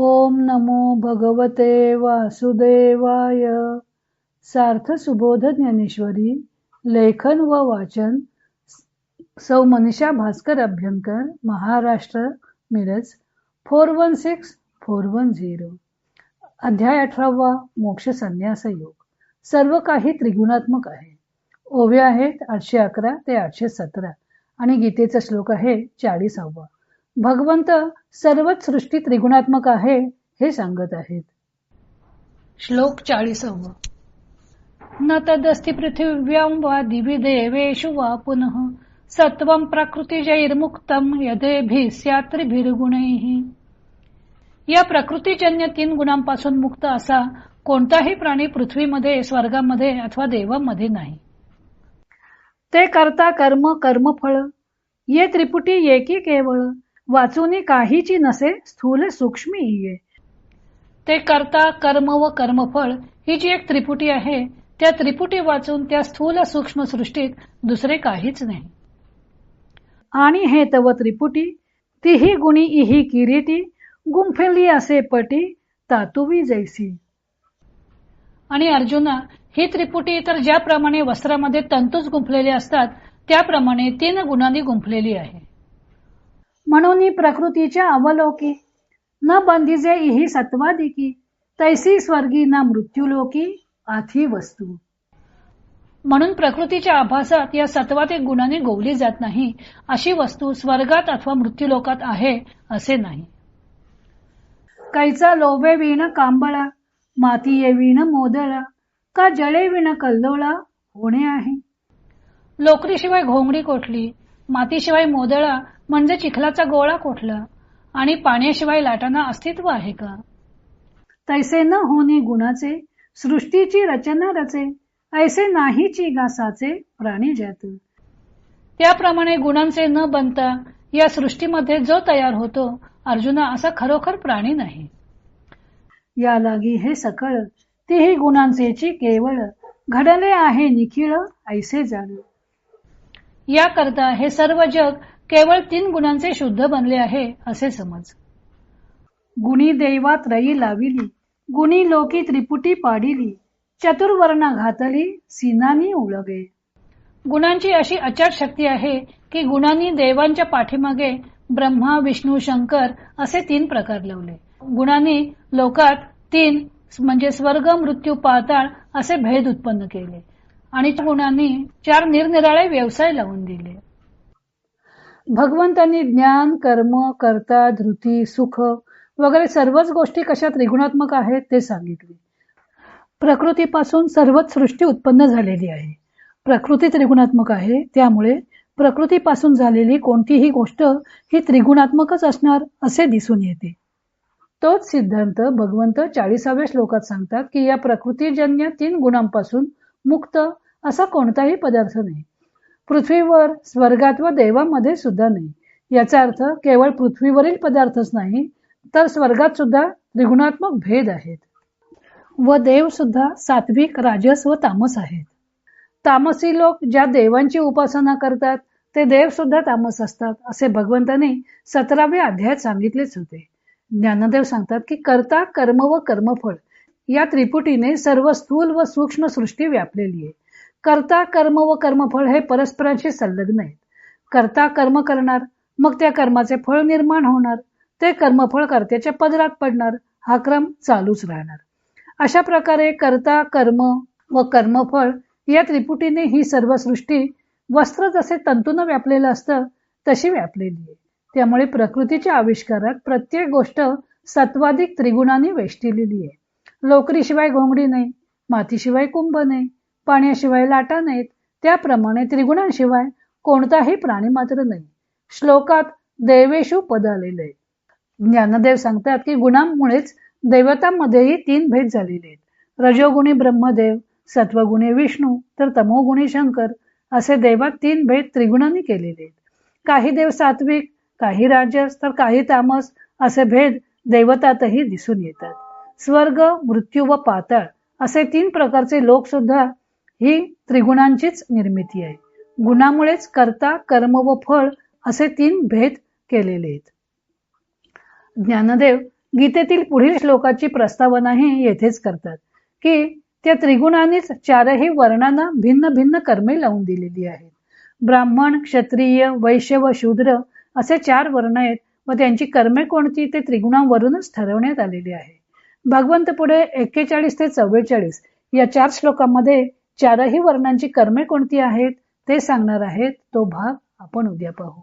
ओम नमो भगवते वासुदेवाय. सार्थ सुबोध ज्ञानेश्वरी लेखन व वाचन सौ Manisha Bhaskar Abhyankar Maharashtra Miraj four one six four one zero. अध्याय अठरावा मोक्ष संन्यास योग. सर्व काही त्रिगुणात्मक आहे. ओव्या आहेत आठशे अकरा ते आठशे सतरा. आणि गीतेचा श्लोक आहे चाळीसावा. भगवंत सर्वच सृष्टी त्रिगुणात्मक आहे हे सांगत आहेत. श्लोक चाळीसव. न तदस्ति पृथिव्यां वा दिवि देवेषु वा पुनः सत्वं प्रकृतिजैर्मुक्तं यथेभिः स्यात्रिभिर्गुणैः. या प्रकृतीजन्य तीन गुणांपासून मुक्त असा कोणताही प्राणी पृथ्वीमध्ये स्वर्गामध्ये अथवा देवामध्ये नाही. ते करता कर्म कर्मफळ ये त्रिपुटी एकी केवळ वाचूनी काहीची नसे स्थूल सूक्ष्म ये ते करता कर्म व कर्मफळ ही जी एक त्रिपुटी आहे त्या त्रिपुटी वाचून त्या स्थूल सूक्ष्म सृष्टीत दुसरे काहीच नाही. आणि हे तव त्रिपुटी तीही गुणी इही किरीटी गुंफेली असे पटी तातुवी जैसी. आणि अर्जुना ही त्रिपुटी तर ज्याप्रमाणे वस्त्रामध्ये तंतूच गुंफलेले असतात त्याप्रमाणे तीन गुणांनी गुंफलेली आहे. म्हणून प्रकृतीच्या अवलोकी. न बंदिजे इही सत्वादिकी. तैसी स्वर्गी ना मृत्यूलोकी आथी वस्तू. म्हणून प्रकृतीच्या आभासात या सत्वातील गुणाने गोवली जात नाही. अशी वस्तू स्वर्गात अथवा मृत्यूलोकात आहे असे नाही. कैचा लोभे विण कांबळा मातीये विण मोदळा का जळे विण कल्लोळा होणे आहे? लोकरीशिवाय घोंगडी कोठली? मातीशिवाय मोदळा म्हणजे चिखलाचा गोळा कोठला? आणि पाण्याशिवाय लाटांना अस्तित्व आहे का? तैसे न होणे गुणाचे सृष्टीची रचना रचे ऐसे नाहीची गासाचे प्राणी जात त्याप्रमाणे गुणांचे न बनता या सृष्टीमध्ये जो तयार होतो अर्जुना असा खरोखर प्राणी नाही. या लागी हे सकळ तेही गुणांचेची केवळ घडले आहे निखिळ ऐसे जाण. याकरता हे सर्व जग केवळ तीन गुणांचे शुद्ध बनले आहे असे समज. गुणी दैवात रई लाविली गुणी लोकी त्रिपुटी पाडिली चतुर्वर्णा घातली सीनानी उळगे गुणांची अशी अचाट शक्ती आहे की गुणांनी देवांच्या पाठीमागे ब्रह्मा विष्णू शंकर असे तीन प्रकार लावले. गुणांनी लोकात तीन म्हणजे स्वर्ग मृत्यू पाताळ असे भेद उत्पन्न केले. आणि गुणांनी चार निरनिराळे व्यवसाय लावून दिले. भगवंतांनी ज्ञान कर्म कर्ता धृती सुख वगैरे सर्वच गोष्टी कशा त्रिगुणात्मक आहेत ते सांगितले. प्रकृतीपासून सर्वच सृष्टी उत्पन्न झालेली आहे. प्रकृती त्रिगुणात्मक आहे त्यामुळे प्रकृतीपासून झालेली कोणतीही गोष्ट ही त्रिगुणात्मकच असणार असे दिसून येते. तोच सिद्धांत भगवंत चाळीसाव्या श्लोकात सांगतात की या प्रकृतीजन्य तीन गुणांपासून मुक्त असा कोणताही पदार्थ नाही. पृथ्वीवर स्वर्गात व देवामध्ये सुद्धा नाही. याचा अर्थ केवळ पृथ्वीवरील पदार्थच नाही तर स्वर्गात सुद्धा त्रिगुणात्मक भेद आहेत. व देव सुद्धा सात्विक राजस व तामस आहेत. तामसी लोक ज्या देवांची उपासना करतात ते देव सुद्धा तामस असतात असे भगवंताने सतराव्या अध्यायात सांगितलेच होते. ज्ञानदेव सांगतात की कर्ता कर्म व कर्मफळ या त्रिपुटीने सर्व स्थूल व सूक्ष्म सृष्टी व्यापलेली आहे. कर्ता कर्म व कर्मफळ हे परस्परांशी संलग्न आहेत. कर्ता कर्म करणार मग त्या कर्माचे फळ निर्माण होणार ते कर्मफळ कर्त्याच्या पदरात पडणार हा क्रम चालूच राहणार. अशा प्रकारे कर्ता कर्म व कर्मफळ या त्रिपुटीने ही सर्व सृष्टी वस्त्र जसे तंतून व्यापलेलं असतं तशी व्यापलेली आहे. त्यामुळे प्रकृतीच्या आविष्कारात प्रत्येक गोष्ट सत्वाधिक त्रिगुणांनी वेष्टिलेली आहे. लोकरीशिवाय घोंगडी नाही मातीशिवाय कुंभ नाही पाण्याशिवाय लाटा नाहीत. त्याप्रमाणे त्रिगुणांशिवाय कोणताही प्राणी मात्र नाही. श्लोकात देवेशु पद आलेले आहे. ज्ञानदेव सांगतात की गुणांमुळेच देवतांमध्येही तीन भेद झालेले आहेत. रजोगुणी ब्रह्मदेव सत्वगुणी विष्णू तर तमोगुणी शंकर असे देवात तीन भेद त्रिगुणांनी केलेले आहेत. काही देव सात्विक काही राजस तर काही तामस असे भेद देवतातही दिसून येतात. स्वर्ग मृत्यू व पातळ असे तीन प्रकारचे लोक सुद्धा ही त्रिगुणांचीच निर्मिती आहे. गुणामुळेच कर्ता कर्म व फळ असे तीन भेद केलेले आहेत. ज्ञानदेव गीतेतील पुढील श्लोकाची प्रस्तावनाही येथेच करतात की त्या त्रिगुणांनीच चारही वर्णांना भिन्न भिन्न कर्मे लावून दिलेली आहेत. ब्राह्मण क्षत्रिय वैश्य व शूद्र असे चार वर्ण आहेत व त्यांची कर्मे कोणती ते त्रिगुणांवरूनच ठरवण्यात आलेली आहे. भगवंत पुढे एक्केचाळीस ते चव्वेचाळीस या चार श्लोकांमध्ये चारही वर्णांची कर्मे कोणती आहेत ते सांगणार आहेत तो भाग आपण उद्या पाहू.